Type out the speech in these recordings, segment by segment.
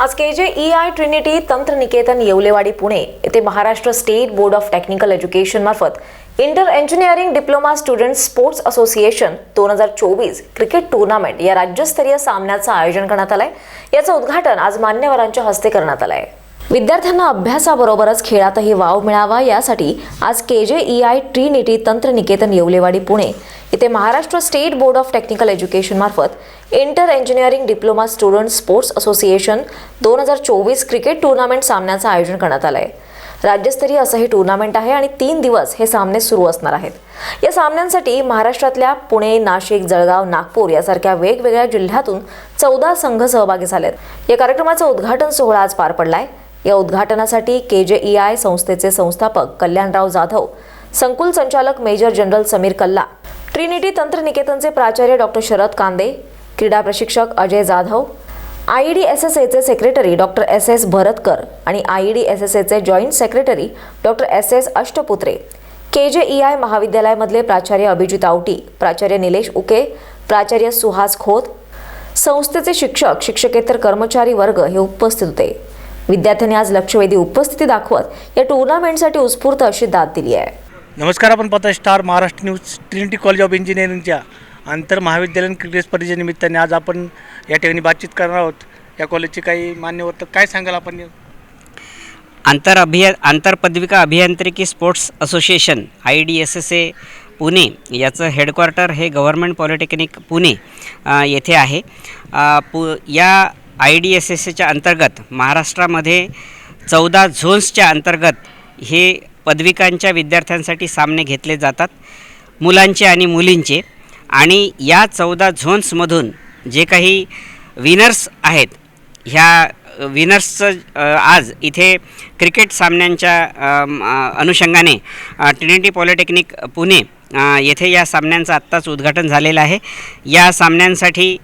आज K J E I Trinity तंत्र निकेतन येवलेवाडी पुणे येथे Maharashtra state board of technical education मार्फत inter engineering diploma student sports association दोन हजार चोवीस क्रिकेट टुर्नामेंट या राज्यस्तरीय सामन्याचं आयोजन करण्यात आलंय. याचं उद्घाटन आज मान्यवरांच्या हस्ते करण्यात आहे विद्यार्थ्यांना अभ्यासाबरोबरच खेळातही वाव मिळावा यासाठी आज K J E I Trinity तंत्रनिकेतन येवलेवाडी पुणे. येथे Maharashtra state board of technical education मार्फत inter engineering diploma student sports association दोन हजार चोवीस क्रिकेट टुर्नामेंट सामन्याचं आयोजन करण्यात आलं आहे राज्यस्तरीय असं हे टुर्नामेंट आहे आणि तीन दिवस हे सामने सुरू असणार आहेत. या सामन्यांसाठी महाराष्ट्रातल्या पुणे नाशिक जळगाव नागपूर यासारख्या वेगवेगळ्या जिल्ह्यातून चौदा संघ सहभागी झालेत. या कार्यक्रमाचं उद्घाटन सोहळा आज पार पडला आहे या उद्घाटनासाठी के जे ई आय संस्थेचे संस्थापक कल्याणराव जाधव संकुल संचालक major general Sameer Kalla Trinity तंत्रनिकेतनचे प्राचार्य डॉक्टर शरद कांदे क्रीडा प्रशिक्षक Ajay Jadhav I D S S एचे secretary doctor S S Bharatkar आणि I D S S एचे joint secretary doctor S S Ashtaputre. K J E I महाविद्यालयामधले प्राचार्य अभिजित आवटी प्राचार्य निलेश उके प्राचार्य सुहास खोत संस्थेचे शिक्षक शिक्षकेतर कर्मचारी वर्ग हे उपस्थित होते. विद्यार्थ्यांनी आज लक्षवेधी उपस्थिती दाखवत या टुर्नामेंटसाठी उत्स्फूर्त अशी दाद दिली आहे. नमस्कार आपण पाहता star Maharashtra news Trinity college of इंजिनिअरिंगच्या आंतर महाविद्यालयीन क्रिकेट स्पर्धेच्या निमित्ताने आज आपण या ठिकाणी बातचीत करणार आहोत. या कॉलेजचे काही मान्यवर तर काय सांगाल आपण? आंतर अभिय आंतरपदविका अभियांत्रिकी sports association I D S S A Pune याचं हेडक्वार्टर हे गव्हर्मेंट पॉलिटेक्निक पुणे अ, येथे आहे. पु या आय डी एस एस एच्या अंतर्गत महाराष्ट्रामध्ये चौदा झोन्सच्या अंतर्गत हे पदविकांच्या विद्यार्थ्यांसाठी सामने घेतले जातात मुलांचे आणि मुलींचे. आणि या चौदा झोन्समधून जे काही विनर्स आहेत ह्या विनर्सचं आज इथे क्रिकेट सामन्यांच्या अनुषंगाने ट्रिनिटी पॉलिटेक्निक पुणे येथे या सामन्यांचं आत्ताच उद्घाटन झालेलं आहे. या सामन्यांसाठी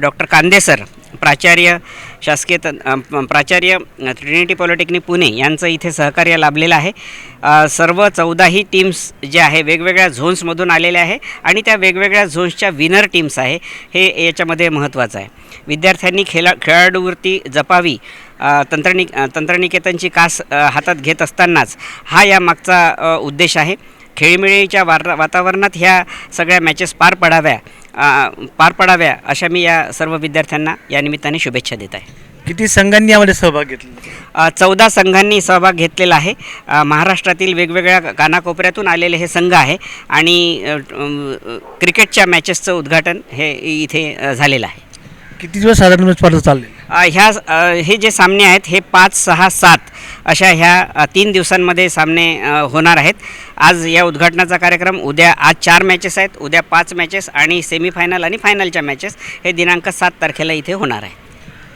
डॉक्टर कांदेसर प्राचार्य शासकीय त प्राचार्य ट्रिनिटी पॉलिटेक्निक पुणे यांचं इथे सहकार्य लाभलेलं आहे. सर्व चौदाही टीम्स जे आहे वेगवेगळ्या झोन्समधून आलेल्या आहे आणि त्या वेगवेगळ्या झोन्सच्या विनर टीम्स आहे. हे याच्यामध्ये महत्त्वाचं आहे. विद्यार्थ्यांनी खेळा खेळाडूवृत्ती जपावी. तंत्रनिक तंत्रनि तंत्रनिकेतनची कास हातात घेत असतानाच हा या मागचा उद्देश आहे. खेळीमेळीच्या वार वातावरणात ह्या सगळ्या मॅचेस पार पडाव्या पार पडाव्या अशा मी या सर्व विद्यार्थ्यांना या निमित्ताने शुभेच्छा देत आहे. किती संघांनी यामध्ये सहभाग घेतला? चौदा संघांनी सहभाग घेतलेला आहे. महाराष्ट्रातील वेगवेगळ्या कानाकोपऱ्यातून आलेले हे संघ आहे आणि क्रिकेटच्या मॅचेसचं उद्घाटन हे इथे झालेलं आहे. किती दिवस साधारण स्पर्धा चालली अ, ह्या अ, हे जे सामने आहेत हे पाच सहा सात अशा ह्या अ, तीन दिवसांमध्ये सामने अ, होणार आहेत. आज या उद्घाटनाचा कार्यक्रम उद्या आज चार मॅचेस आहेत उद्या पाच मॅचेस आणि सेमीफायनल आणि फायनलच्या मॅचेस हे दिनांक सात तारखेला इथे होणार आहे.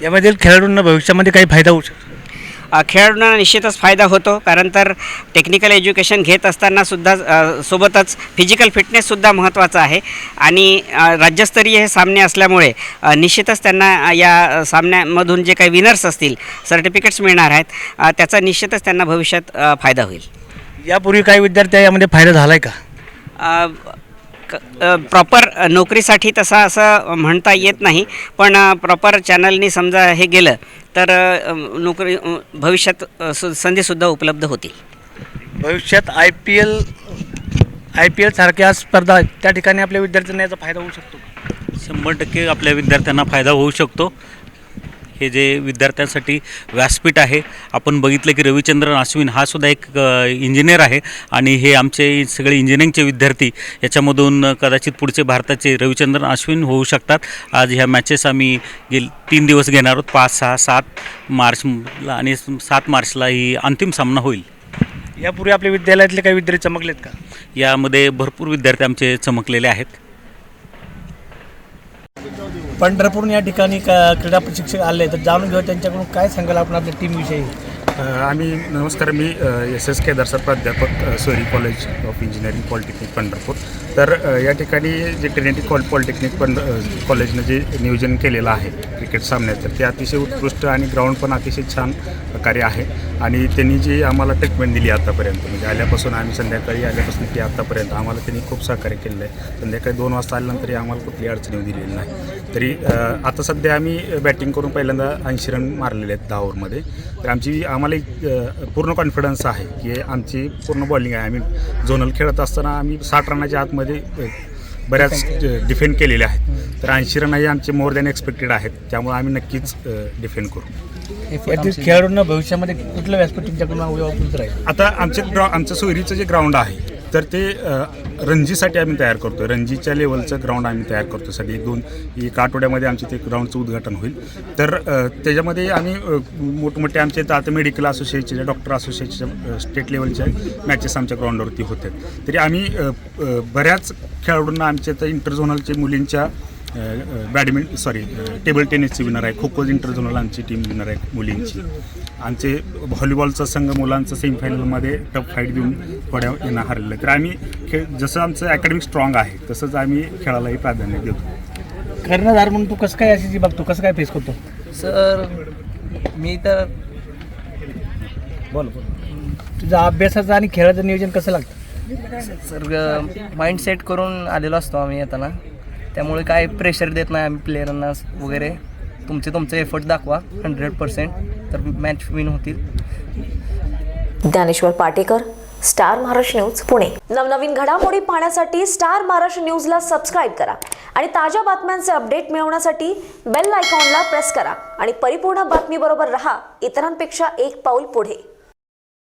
यामधील खेळाडूंना भविष्यामध्ये काही फायदा होऊ शकतो. खेळाडूंना निश्चितच फायदा होतो. कारण तर टेक्निकल एज्युकेशन घेत असताना सुद्धा अ, सोबतच फिजिकल फिटनेससुद्धा महत्त्वाचं आहे. आणि राज्यस्तरीय हे सामने असल्यामुळे निश्चितच त्यांना या सामन्यामधून जे काही विनर्स असतील सर्टिफिकेट्स मिळणार आहेत. त्याचा निश्चितच त्यांना भविष्यात फायदा होईल. यापूर्वी काही विद्यार्थी यामध्ये फायदा झाला आहे का प्रॉपर नोकरीसाठी तसा असं म्हणता येत नाही पण प्रॉपर चॅनलनी समजा हे गेलं तर नोकरी भविष्यात संधीसुद्धा उपलब्ध होतील. भविष्यात I P L I P L सारख्या स्पर्धा त्या ठिकाणी आपल्या विद्यार्थ्यांना याचा फायदा होऊ शकतो शंभर टक्के आपल्या विद्यार्थ्यांना फायदा होऊ शकतो. हे जे विद्यार्थ्यांसाठी व्यासपीठ आहे आपण बघितलं की रविचंद्रन अश्विन हा सुद्धा एक इंजिनियर आहे आणि हे आमचे सगळे इंजिनिअरिंगचे विद्यार्थी याच्यामधून कदाचित पुढचे भारताचे रविचंद्रन अश्विन होऊ शकतात. आज ह्या मॅचेस आम्ही गेल तीन दिवस घेणार आहोत पाच सहा सात मार्चला आणि सात मार्चला ही अंतिम सामना होईल. यापूर्वी आपल्या विद्यालयातले काही विद्यार्थी चमकलेत का? यामध्ये भरपूर विद्यार्थी आमचे चमकलेले आहेत. पंढरपूर या ठिकाणी क्रीडा प्रशिक्षक आले. तर जाणून घेऊ त्यांच्याकडून काय सांगाल आपण आपल्या टीमविषयी आम्ही नमस्कार मी एस एस केदार प्राध्यापक sorry college of engineering polytechnic Pandharpur. तर या ठिकाणी जे ट्रिनिटी कॉल पॉलिटेक्निक पण कॉलेजनं जे नियोजन केलेलं आहे क्रिकेट सामन्याचं ते अतिशय उत्कृष्ट आणि ग्राउंड पण अतिशय छान कार्य आहे. आणि त्यांनी जी आम्हाला ट्रीटमेंट दिली आत्तापर्यंत म्हणजे आल्यापासून आम्ही संध्याकाळी आल्यापासून ती आत्तापर्यंत आम्हाला त्यांनी खूप सहकार्य केलेलं आहे. संध्याकाळी दोन वाजता आल्यानंतरही आम्हाला कुठली अडचणी दिलेली नाही. तरी आता सध्या आम्ही बॅटिंग करून पहिल्यांदा ऐंशी रन मारलेले आहेत दहा ओव्हरमध्ये. तर आमची आम्हाला एक, पूर्ण कॉन्फिडन्स आहे की आमची पूर्ण बॉलिंग आहे. आम्ही झोनल खेळत असताना आम्ही साठ रनाच्या आतमध्ये बऱ्याच डिफेंड केलेले. आहेत. तर ऐंशी रन हे आमचे मोर दॅन एक्सपेक्टेड आहेत. त्यामुळे आम्ही नक्कीच डिफेंड करू. खेळाडूंना भविष्यामध्ये कुठलं व्यासपीठ तुमच्याकडून आता आमचे ग्राउ आमचं सोयरीचं जे ग्राउंड आहे तर ते रणजीसाठी आम्ही तयार करतो आहे रणजीच्या लेवलचं ग्राउंड आम्ही तयार करतो सध्या एक दोन एक आठवड्यामध्ये आमचे ते ग्राउंडचं उद्घाटन होईल. तर त्याच्यामध्ये आम्ही मोठमोठे आमचे तर आता मेडिकल असोसिएशनचे डॉक्टर असोसिएशनच्या स्टेट लेवलच्या मॅचेस आमच्या ग्राउंडवरती होते तरी आम्ही बऱ्याच खेळाडूंना आमच्या तर इंटरझोनलचे मुलींच्या बॅडमिंटन सॉरी टेबल टेनिसची विनर आहे. खो खो इंटरझोनल आमची टीम विनर आहे मुलींची. आमचे व्हॉलीबॉलचा संघ मुलांचं सेमीफायनलमध्ये टफ फाईट देऊन थोड्या यांना हरलेलं आहे. तर आम्ही खेळ जसं आमचं अकॅडमिक स्ट्रॉंग आहे तसंच आम्ही खेळालाही प्राधान्य देतो. कर्णधार म्हणून तू कसं काय अशी जी बघतो कसं काय फेस करतो? सर मी तर बोल बोल. तुझा अभ्यासाचं आणि खेळाचं नियोजन कसं लागतं? सर माइंड सेट करून आलेलो असतो आम्ही येताना. त्यामुळे काय प्रेशर देत नाही आम्ही प्लेयरांना वगैरे. तुमचे तुमचे एफर्ट दाखवा हंड्रेड पर्सेंट तर मॅच विन होतील. Dnyaneshwar Patekar star Maharashtra news Pune. नवनवीन घडामोडी पाहण्यासाठी स्टार महाराष्ट्र न्यूजला सबस्क्राईब करा. आणि ताज्या बातम्यांचे अपडेट मिळवण्यासाठी बेल आयकॉनला प्रेस करा. आणि परिपूर्ण बातमीबरोबर रहा. इतरांपेक्षा एक पाऊल पुढे.